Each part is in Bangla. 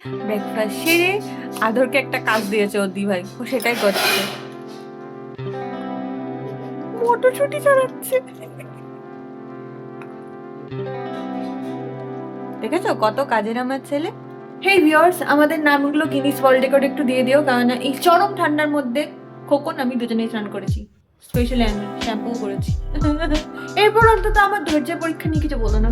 ব্রেকফাস্ট সেরে আদরকে একটা কাজ দিয়েছে ভাই, ও সেটাই করছে। মটরশুটি দেখেছ কত কাজের আমার ছেলে? ভিউয়ার্স আমাদের নামগুলো গিনিস ওয়ার্ল্ড রেকর্ড একটু দিয়ে দিও কারণ এই চরম ঠান্ডার মধ্যে খোকন আমি দুজনেই স্নান করেছি। স্পেশালি আমি শ্যাম্পু করেছি। এরপর অন্তত আমার ধৈর্যের পরীক্ষা নিয়ে কিছু বলো না।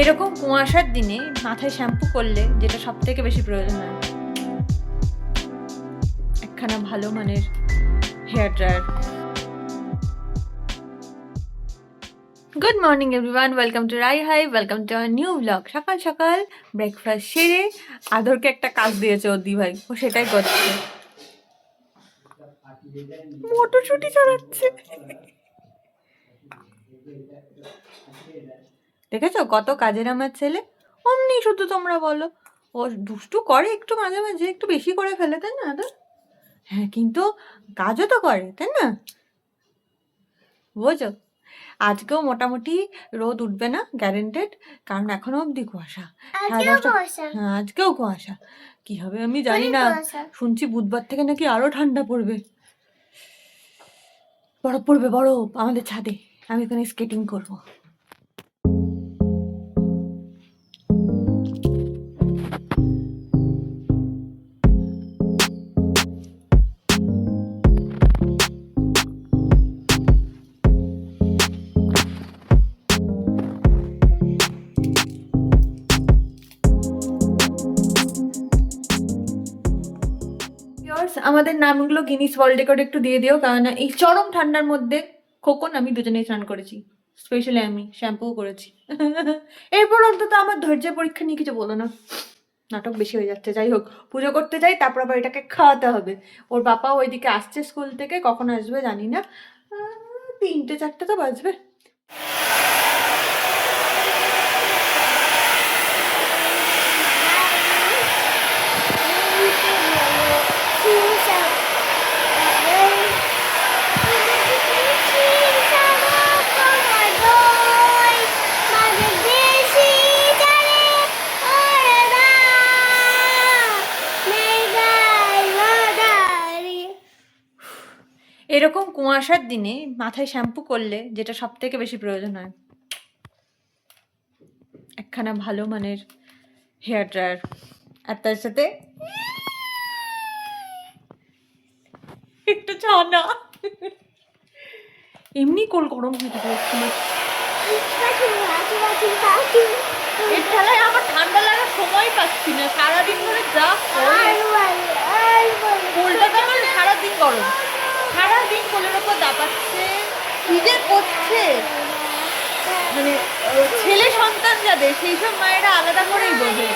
এরকম কুয়াশার দিনে মাথায় শ্যাম্পু করলে যেটা সব থেকে বেশি প্রয়োজন হয়। একখানা ভালো মানের hair dryer. Good morning everyone welcome to Rai hi welcome to our new blog সকাল সকাল ব্রেকফাস্ট সেরে আদরকে একটা কাজ দিয়েছে ওর দি ভাই। ও সেটাই করছে। মটরশুটি চালাচ্ছে। দেখেছ কত কাজের আমার ছেলে? অমনি শুধু তোমরা বলো। ও দুষ্টু করে একটু মাঝে মাঝে একটু বেশি করে ফেলে তাই না আদর? হ্যাঁ কিন্তু কাজও তো করে তাই না? বোঝো? আজকেও মোটামুটি রোদ উঠবে না গ্যারেন্টেড কারণ এখনও অবধি কুয়াশা। সাড়ে দশটা- হ্যাঁ আজকেও কুয়াশা। কি হবে আমি জানি না। শুনছি বুধবার থেকে নাকি আরও ঠান্ডা পড়বে। বরফ পড়বে বরফ আমাদের ছাদে। আমি ওখানে স্কেটিং করব। Viewers, আমাদের নামগুলো গিনিস ওয়ার্ল্ড রেকর্ড একটু দিয়ে দিও কারণ এই চরম ঠান্ডার মধ্যে খোকন আমি দুজনেই স্নান করেছি। স্পেশালি আমি শ্যাম্পু করেছি। এরপর অন্তত আমার ধৈর্যের পরীক্ষা নিয়ে কিছু বলো না। নাটক বেশি হয়ে যাচ্ছে যাই হোক। পুজো করতে যাই তারপর আবার এটাকে খাওয়াতে হবে। ওর বাবা ওইদিকে আসছে স্কুল থেকে কখন আসবে জানি না। তিনটে চারটে তো বাজবে। এরকম কুয়াশার দিনে মাথায় শ্যাম্পু করলে যেটা সব থেকে বেশি প্রয়োজন হয়। একখানা ভালো মানের হেয়ার ড্রায়ার। আর তার সাথে একটু ছানা। এমনি কোল গরম হয়ে থাকে। এর ঠেলায় আমার ঠান্ডা লাগার সময় পাচ্ছি না। সারাদিন ধরে যা করে কোলটা তো আমার সারাদিন গরম সারাদিন কোলের ওপর দাপাচ্ছে করছে। মানে ছেলে সন্তান যাদের, সেই সব মায়েরা আলাদা করেই বোঝে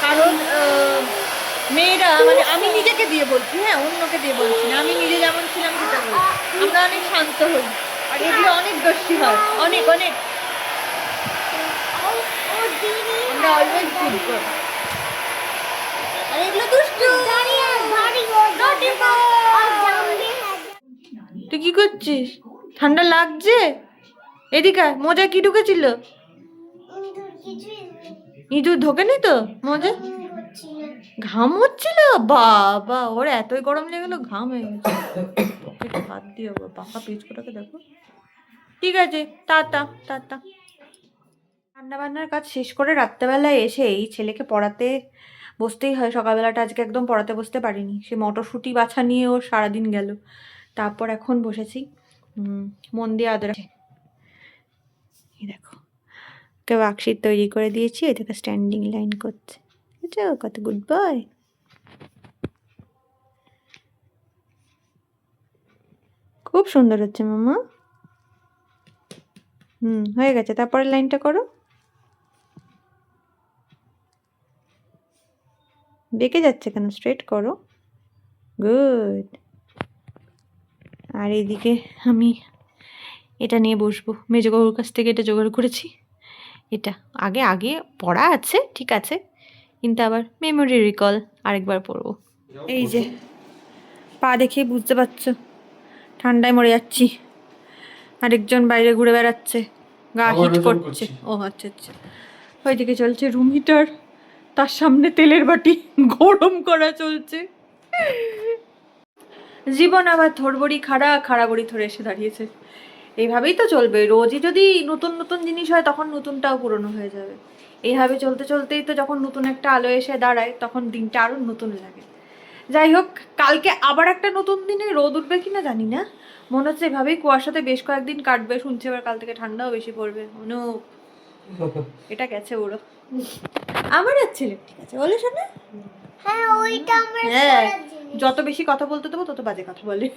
কারণ মেয়েরা মানে আমি নিজেকে দিয়ে বলছি হ্যাঁ অন্যকে দিয়ে বলছি না। আমি নিজে যেমন ছিলাম, সেটা বলছি। আমরা অনেক শান্ত হই। আর এগুলো অনেক দোষী হয়। অনেক অনেক। আমরা অলওয়েজ গুড করি। আর এগুলো দুষ্টু Naughty তুই কি করছিস? ঠান্ডা লাগছে? এদিকে মোজা কি ঢুকেছিল? ইঁদুর ঢোকেনি তো মোজা? ঘাম হচ্ছিল? বাবা, ওর এতই গরম লেগে গেলো, ঘাম হয়ে গেছে। হাত দিয়ে পাকা পিচকোটাকে দেখো। ঠিক আছে, টাটা টাটা। রান্না বান্নার কাজ শেষ করে রাত্রেবেলায় এসে এই ছেলেকে পড়াতে বসতেই হয়। সকালবেলাটা আজকে একদম পড়াতে বসতে পারিনি। সে মটরশুঁটি বাছা নিয়ে ওর সারাদিন গেল। তারপর এখন বসেছি মন দিয়ে আদর দেখো ওকে ওয়ার্কশিট তৈরি করে দিয়েছি এটাকে স্ট্যান্ডিং লাইন করছে। বুঝছ কত গুড বয় খুব সুন্দর হচ্ছে মামা। হুম, হয়ে গেছে। তারপরে লাইনটা করো। বেঁকে যাচ্ছে কেন? স্ট্রেট করো। গুড আর এইদিকে আমি এটা নিয়ে বসবো। মেজো কাকুর কাছ থেকে এটা জোগাড় করেছি। এটা আগে আগে পড়া আছে ঠিক আছে কিন্তু আবার মেমোরি রিকল আরেকবার পড়ব। এই যে পা দেখে বুঝতে পারছ ঠান্ডায় মরে যাচ্ছি। আরেকজন বাইরে ঘুরে বেড়াচ্ছে গা হিট করছে। ও আচ্ছা আচ্ছা। ওইদিকে চলছে রুম হিটার তার সামনে তেলের বাটি গরম করা চলছে। জীবন আবার থরবড়ি খাড়া খাড়া বড়ি ধরে এসে দাঁড়িয়েছে। এইভাবেই তো চলবে। রোজই যদি নতুন নতুন জিনিস হয় তখন নতুনটাও পুরনো হয়ে যাবে। এইভাবে চলতে চলতেই তো যখন নতুন একটা আলো এসে দাঁড়ায় তখন দিনটা আরও নতুন লাগে। যাই হোক কালকে আবার একটা নতুন দিনে রোদ উঠবে কি না জানি না। মনে হচ্ছে এভাবেই কুয়াশাতে বেশ কয়েকদিন কাটবে। শুনছি আবার কাল থেকে ঠান্ডাও বেশি পড়বে। অনু এটা গেছে ওরও। আমার আর ছেলে ঠিক আছে। বলে শোনা হ্যাঁ ওইটা আমার হ্যাঁ। যত বেশি কথা বলতে দেবো, তত বাজে কথা বলে।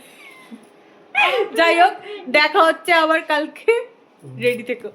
যাই হোক, দেখা হচ্ছে আবার কালকে। রেডি থেকো।